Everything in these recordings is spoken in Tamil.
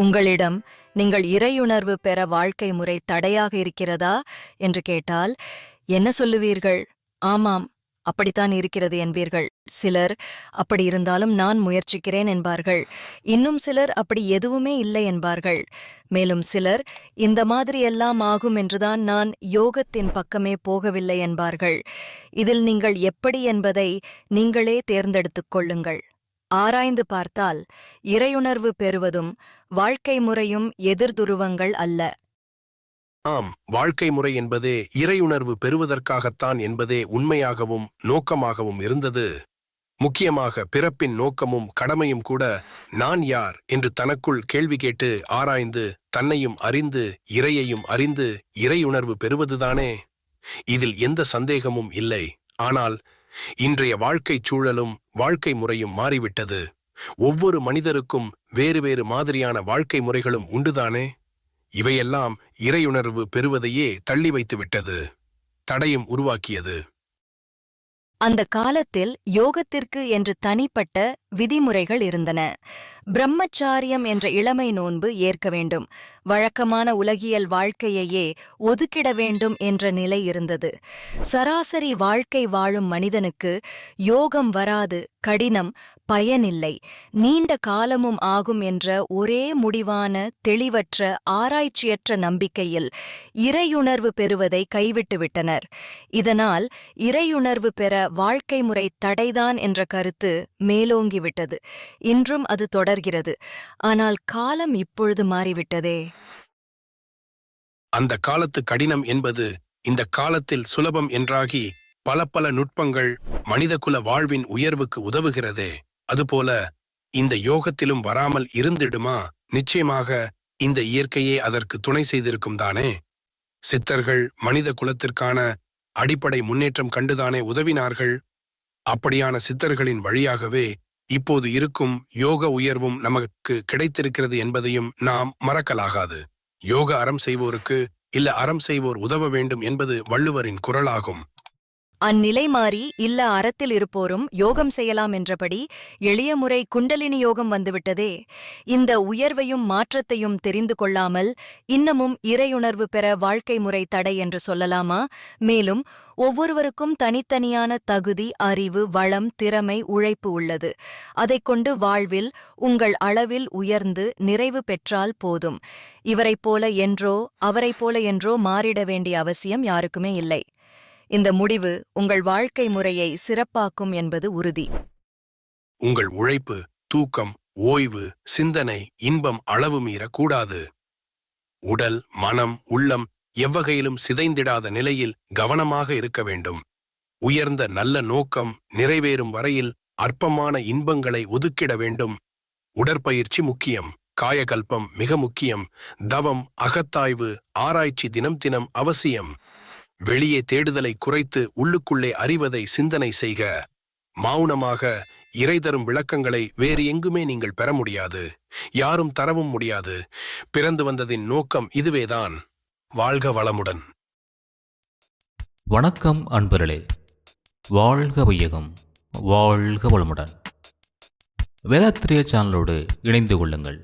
உங்களிடம் நீங்கள் இறையுணர்வு பெற வாழ்க்கை முறை தடையாக இருக்கிறதா? என்று கேட்டால் என்ன சொல்லுவீர்கள்? ஆமாம் அப்படித்தான் இருக்கிறது என்பீர்கள். சிலர் அப்படி இருந்தாலும் நான் முயற்சிக்கிறேன் என்பார்கள். இன்னும் சிலர் அப்படி எதுவுமே இல்லை என்பார்கள். மேலும் சிலர் இந்த மாதிரி எல்லாம் ஆகும் என்றுதான் நான் யோகத்தின் பக்கமே போகவில்லை என்பார்கள். இதில் நீங்கள் எப்படி என்பதை நீங்களே தேர்ந்தெடுத்துக் கொள்ளுங்கள். ஆராய்ந்து பார்த்தால் இறையுணர்வு பெறுவதும் வாழ்க்கை முறையும் எதிர்துருவங்கள் அல்ல. ஆம் வாழ்க்கை முறை என்பதே இறையுணர்வு பெறுவதற்காகத்தான் என்பதே உண்மையாகவும் நோக்கமாகவும் இருந்தது. முக்கியமாக பிறப்பின் நோக்கமும் கடமையும் கூட நான் யார் என்று தனக்குள் கேள்வி கேட்டு ஆராய்ந்து தன்னையும் அறிந்து இறையையும் அறிந்து இறையுணர்வு பெறுவதுதானே? இதில் எந்த சந்தேகமும் இல்லை. ஆனால் இன்றைய வாழ்க்கைச் சூழலும் வாழ்க்கை முறையும் மாறிவிட்டது. ஒவ்வொரு மனிதருக்கும் வேறு வேறு மாதிரியான வாழ்க்கை முறைகளும் உண்டுதானே? இவையெல்லாம் இறையுணர்வு பெறுவதையே தள்ளி வைத்து விட்டது தடையும் உருவாக்கியது. அந்த காலத்தில் யோகத்திற்கு என்று தனிப்பட்ட விதிமுறைகள் இருந்தன. பிரம்மச்சாரியம் என்ற இளமை நோன்பு ஏற்க வேண்டும். வழக்கமான உலகியல் வாழ்க்கையையே ஒதுக்கிட வேண்டும் என்ற நிலை இருந்தது. சராசரி வாழ்க்கை வாழும் மனிதனுக்கு யோகம் வராது கடினம் பயனில்லை. நீண்ட காலமும் ஆகும் என்ற ஒரே முடிவான தெளிவற்ற ஆராய்ச்சியற்ற நம்பிக்கையில் இறையுணர்வு பெறுவதை கைவிட்டுவிட்டனர். இதனால் இறையுணர்வு பெற வாழ்க்கை முறை தடைதான் என்ற கருத்து மேலோங்கி மேலோங்கிவிட்டது இன்றும் அது தொடர்கிறது. ஆனால் காலம் இப்பொழுது மாறிவிட்டதே. அந்த காலத்து கடினம் என்பது இந்த காலத்தில் சுலபம் என்றாகி பல பல நுட்பங்கள் மனிதகுல வாழ்வின் உயர்வுக்கு உதவுகிறதே. அதுபோல இந்த யோகத்திலும் வராமல் இருந்திடுமா? நிச்சயமாக இந்த இயற்கையே அதற்கு துணை செய்திருக்கும் தானே. சித்தர்கள் மனித குலத்திற்கான அடிப்படை முன்னேற்றம் கண்டுதானே உதவினார்கள். அப்படியான சித்தர்களின் வழியாகவே இப்போது இருக்கும் யோக உயர்வும் நமக்கு கிடைத்திருக்கிறது என்பதையும் நாம் மறக்கலாகாது. யோக அறம் செய்வோருக்கு இல்ல அறம் செய்வோர் உதவ வேண்டும் என்பது வள்ளுவரின் குரலாகும். அந்நிலை மாறி இல்ல அறத்தில் இருப்போரும் யோகம் செய்யலாம் என்றபடி எளிய முறை குண்டலினி யோகம் வந்துவிட்டதே. இந்த உயர்வையும் மாற்றத்தையும் தெரிந்து கொள்ளாமல் இன்னமும் இறையுணர்வு பெற வாழ்க்கை முறை தடை என்று சொல்லலாமா? மேலும் ஒவ்வொருவருக்கும் தனித்தனியான தகுதி அறிவு வளம் திறமை உழைப்பு உள்ளது. அதைக் கொண்டு வாழ்வில் உங்கள் அளவில் உயர்ந்து நிறைவு பெற்றால் போதும். இவரைப் போல என்றோ அவரைப் போல என்றோ மாறிட வேண்டிய அவசியம் யாருக்குமே இல்லை. இந்த முடிவு உங்கள் வாழ்க்கை முறையை சிறப்பாக்கும் என்பது உறுதி. உங்கள் உழைப்பு தூக்கம் ஓய்வு சிந்தனை இன்பம் அளவு மீறக்கூடாது. உடல் மனம் உள்ளம் எவ்வகையிலும் சிதைந்திடாத நிலையில் கவனமாக இருக்க வேண்டும். உயர்ந்த நல்ல நோக்கம் நிறைவேறும் வரையில் அற்பமான இன்பங்களை ஒதுக்கிட வேண்டும். உடற்பயிற்சி முக்கியம் காயகல்பம் மிக முக்கியம் தவம் அகத்தாய்வு ஆராய்ச்சி தினம் தினம் அவசியம். வெளியே தேடுதலை குறைத்து உள்ளுக்குள்ளே அறிவதை சிந்தனை செய்க. மௌனமாக இறை தரும் விளக்கங்களை வேறு எங்குமே நீங்கள் பெற முடியாது. யாரும் தரவும் முடியாது. பிறந்து வந்ததின் நோக்கம் இதுவேதான். வாழ்க வளமுடன். வணக்கம் அன்பர்களே. வாழ்க வையகம். வாழ்க வளமுடன். வேதாத்திரிய சேனலோடு இணைந்து கொள்ளுங்கள்.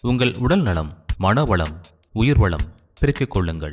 உங்கள் உடல் நலம் மனவளம் உயிர்வளம் பெருக்கிக் கொள்ளுங்கள்.